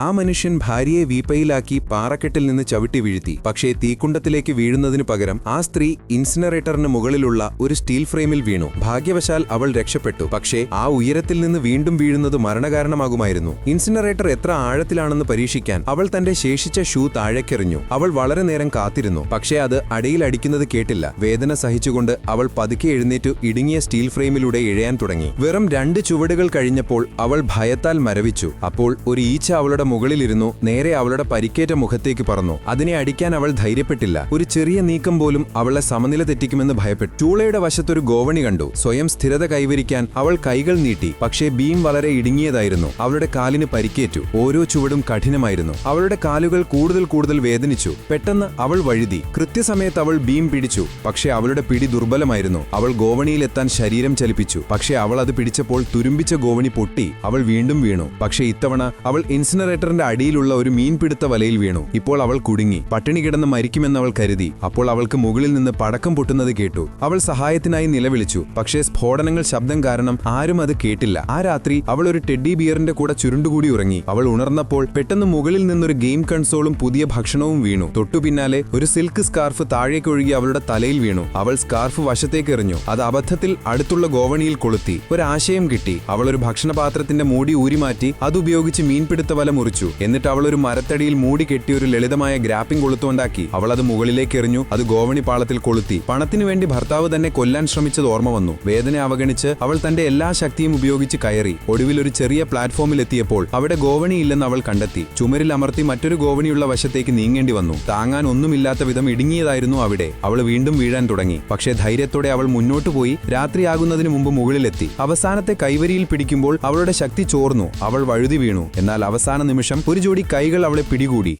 ആ മനുഷ്യൻ ഭാര്യയെ വീപ്പയിലാക്കി പാറക്കെട്ടിൽ നിന്ന് ചവിട്ടി വീഴ്ത്തി. പക്ഷേ തീക്കുണ്ടത്തിലേക്ക് വീഴുന്നതിനു പകരം ആ സ്ത്രീ ഇൻസിനറേറ്ററിന് മുകളിലുള്ള ഒരു സ്റ്റീൽ ഫ്രെയിമിൽ വീണു. ഭാഗ്യവശാൽ അവൾ രക്ഷപ്പെട്ടു. പക്ഷേ ആ ഉയരത്തിൽ നിന്ന് വീണ്ടും വീഴുന്നത് മരണകാരണമാകുമായിരുന്നു. ഇൻസിനറേറ്റർ എത്ര ആഴത്തിലാണെന്ന് പരീക്ഷിക്കാൻ അവൾ തന്റെ ശേഷിച്ച ഷൂ താഴേക്കെറിഞ്ഞു. അവൾ വളരെ നേരം കാത്തിരുന്നു. പക്ഷേ അത് അടിയിൽ അടിക്കുന്നത് കേട്ടില്ല. വേദന സഹിച്ചുകൊണ്ട് അവൾ പതുക്കെ എഴുന്നേറ്റു ഇടുങ്ങിയ സ്റ്റീൽ ഫ്രെയിമിലൂടെ ഇഴയാൻ തുടങ്ങി. വെറും രണ്ട് ചുവടുകൾ കഴിഞ്ഞപ്പോൾ അവൾ ഭയത്താൽ മരവിച്ചു. അപ്പോൾ ഒരു ഈച്ച അവളുടെ മുകളിലിരുന്നു നേരെ അവളുടെ പരിക്കേറ്റ മുഖത്തേക്ക് പറന്നു. അതിനെ അടിക്കാൻ അവൾ ധൈര്യപ്പെട്ടില്ല. ഒരു ചെറിയ നീക്കം പോലും അവളെ സമനില തെറ്റിക്കുമെന്ന് ഭയപ്പെട്ടു. ചൂളയുടെ വശത്തൊരു ഗോവണി കണ്ടു. സ്വയം സ്ഥിരത കൈവരിക്കാൻ അവൾ കൈകൾ നീട്ടി. പക്ഷേ ബീം വളരെ ഇടുങ്ങിയതായിരുന്നു. അവളുടെ കാലിന് പരിക്കേറ്റു. ഓരോ ചുവടും കഠിനമായിരുന്നു. അവളുടെ കാലുകൾ കൂടുതൽ കൂടുതൽ വേദനിച്ചു. പെട്ടെന്ന് അവൾ വഴുതി. കൃത്യസമയത്ത് അവൾ ബീം പിടിച്ചു. പക്ഷേ അവളുടെ പിടി ദുർബലമായിരുന്നു. അവൾ ഗോവണിയിലെത്താൻ ശരീരം ചലിപ്പിച്ചു. പക്ഷേ അവൾ അത് പിടിച്ചപ്പോൾ തുരുമ്പിച്ച ഗോവണി പൊട്ടി. അവൾ വീണ്ടും വീണു. പക്ഷേ ഇത്തവണ അവൾ ഇൻസിനറേറ്ററിന്റെ അടിയിലുള്ള ഒരു മീൻപിടുത്ത വലയിൽ വീണു. ഇപ്പോൾ അവൾ കുടുങ്ങി. പട്ടിണി കിടന്ന് മരിക്കുമെന്ന് അവൾ കരുതി. അപ്പോൾ അവൾക്ക് മുകളിൽ നിന്ന് പടക്കം പൊട്ടുന്നത് കേട്ടു. അവൾ സഹായത്തിനായി നിലവിളിച്ചു. പക്ഷേ സ്ഫോടനങ്ങൾ ശബ്ദം കാരണം ആരും അത് കേട്ടില്ല. ആ രാത്രി അവൾ ഒരു ടെഡി ബിയറിന്റെ കൂടെ ചുരുണ്ടുകൂടി ഉറങ്ങി. അവൾ ഉണർന്നപ്പോൾ പെട്ടെന്ന് മുകളിൽ നിന്നൊരു ഗെയിം കൺസോളും പുതിയ ഭക്ഷണവും വീണു. തൊട്ടു പിന്നാലെ ഒരു സിൽക്ക് സ്കാർഫ് താഴേക്കൊഴുകി അവളുടെ തലയിൽ വീണു. അവൾ സ്കാർഫ് വശത്തേക്ക് എറിഞ്ഞു. അത് അബദ്ധത്തിൽ അടുത്തുള്ള ഗോവണിയിൽ കൊളുത്തി. ഒരാശയം കിട്ടി. അവൾ ഒരു ഭക്ഷണപാത്രത്തിന്റെ മൂടി ഊരിമാറ്റി അതുപയോഗിച്ച് മീൻപിടുത്ത വല മുറിച്ചു. എന്നിട്ട് അവൾ ഒരു മരത്തടിയിൽ മൂടി കെട്ടി ഒരു ലളിതമായ ഗ്രാപ്പിംഗ് കൊളുത്തുണ്ടാക്കി. അവൾ അത് മുകളിലേക്ക് എറിഞ്ഞു. അത് ഗോവണി പാളത്തിൽ കൊളുത്തി. പണത്തിനു വേണ്ടി ഭർത്താവ് തന്നെ കൊല്ലാൻ ശ്രമിച്ചത് ഓർമ്മ വന്നു. വേദന അവഗണിച്ച് അവൾ തന്റെ എല്ലാ ശക്തിയും ഉപയോഗിച്ച് കയറി. ഒടുവിൽ ഒരു ചെറിയ പ്ലാറ്റ്ഫോമിൽ എത്തിയപ്പോൾ അവിടെ ഗോവണി ഇല്ലെന്ന് അവൾ കണ്ടെത്തി. ചുമരിൽ അമർത്തി മറ്റൊരു ഗോവണിയുള്ള വശത്തേക്ക് നീങ്ങേണ്ടി വന്നു. താങ്ങാൻ ഒന്നുമില്ലാത്ത വിധം ഇടുങ്ങിയതായിരുന്നു അവിടെ. അവൾ വീണ്ടും വീഴാൻ തുടങ്ങി. പക്ഷേ ധൈര്യത്തോടെ അവൾ മുന്നോട്ടു പോയി. രാത്രിയാകുന്നതിന് മുമ്പ് മുകളിലെത്തി. അവസാനത്തെ കൈവരിയിൽ പിടിക്കുമ്പോൾ അവളുടെ ശക്തി ചോർന്നു. അവൾ വഴുതി വീണു. എന്നാൽ അവസാന നിമിഷം ഒരു ജോഡി കൈകൾ അവളെ പിടികൂടി.